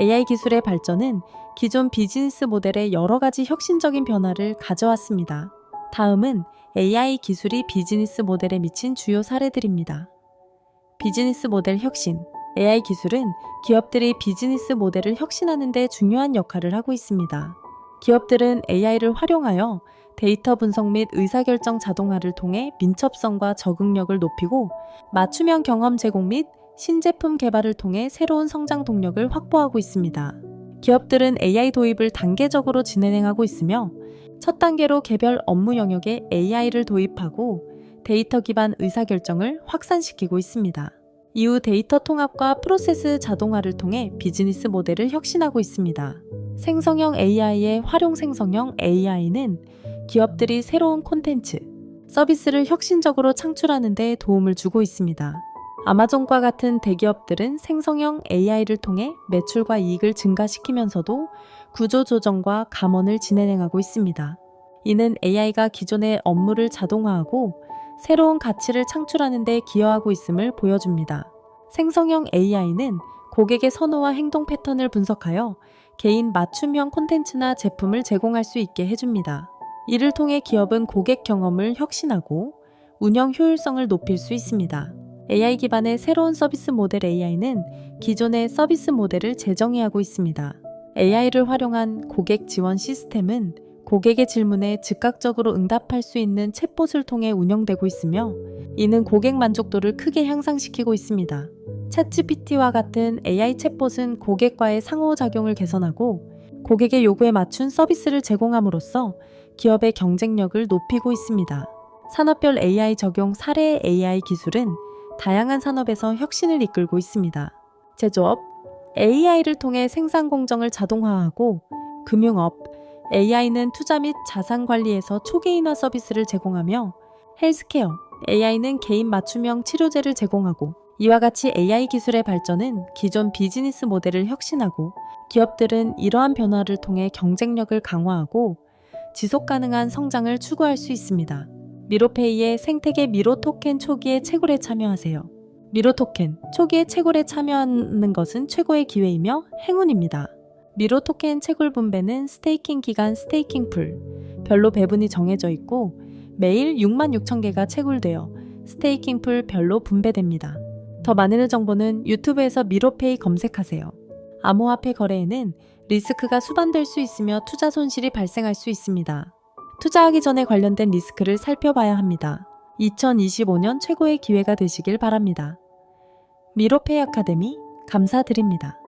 AI 기술의 발전은 기존 비즈니스 모델의 여러 가지 혁신적인 변화를 가져왔습니다. 다음은 AI 기술이 비즈니스 모델에 미친 주요 사례들입니다. 비즈니스 모델 혁신. AI 기술은 기업들이 비즈니스 모델을 혁신하는 데 중요한 역할을 하고 있습니다. 기업들은 AI를 활용하여 데이터 분석 및 의사결정 자동화를 통해 민첩성과 적응력을 높이고 맞춤형 경험 제공 및 신제품 개발을 통해 새로운 성장 동력을 확보하고 있습니다. 기업들은 AI 도입을 단계적으로 진행하고 있으며 첫 단계로 개별 업무 영역에 AI를 도입하고 데이터 기반 의사결정을 확산시키고 있습니다. 이후 데이터 통합과 프로세스 자동화를 통해 비즈니스 모델을 혁신하고 있습니다. 생성형 AI의 활용 생성형 AI는 기업들이 새로운 콘텐츠, 서비스를 혁신적으로 창출하는 데 도움을 주고 있습니다. 아마존과 같은 대기업들은 생성형 AI를 통해 매출과 이익을 증가시키면서도 구조 조정과 감원을 진행하고 있습니다. 이는 AI가 기존의 업무를 자동화하고 새로운 가치를 창출하는 데 기여하고 있음을 보여줍니다. 생성형 AI는 고객의 선호와 행동 패턴을 분석하여 개인 맞춤형 콘텐츠나 제품을 제공할 수 있게 해줍니다. 이를 통해 기업은 고객 경험을 혁신하고 운영 효율성을 높일 수 있습니다. AI 기반의 새로운 서비스 모델 AI는 기존의 서비스 모델을 재정의하고 있습니다. AI를 활용한 고객 지원 시스템은 고객의 질문에 즉각적으로 응답할 수 있는 챗봇을 통해 운영되고 있으며 이는 고객 만족도를 크게 향상시키고 있습니다. 챗GPT와 같은 AI 챗봇은 고객과의 상호작용을 개선하고 고객의 요구에 맞춘 서비스를 제공함으로써 기업의 경쟁력을 높이고 있습니다. 산업별 AI 적용 사례 AI 기술은 다양한 산업에서 혁신을 이끌고 있습니다. 제조업, AI를 통해 생산 공정을 자동화하고 금융업, AI는 투자 및 자산 관리에서 초개인화 서비스를 제공하며 헬스케어, AI는 개인 맞춤형 치료제를 제공하고 이와 같이 AI 기술의 발전은 기존 비즈니스 모델을 혁신하고 기업들은 이러한 변화를 통해 경쟁력을 강화하고 지속 가능한 성장을 추구할 수 있습니다. 미로페이의 생태계 미로 토켄 초기의 채굴에 참여하세요. 미로 토켄 초기의 채굴에 참여하는 것은 최고의 기회이며 행운입니다. 미로 토켄 채굴 분배는 스테이킹 기간 스테이킹 풀 별로 배분이 정해져 있고 매일 6만 6천 개가 채굴되어 스테이킹 풀 별로 분배됩니다. 더 많은 정보는 유튜브에서 미로페이 검색하세요. 암호화폐 거래에는 리스크가 수반될 수 있으며 투자 손실이 발생할 수 있습니다. 투자하기 전에 관련된 리스크를 살펴봐야 합니다. 2025년 최고의 기회가 되시길 바랍니다. 미로페이 아카데미 감사드립니다.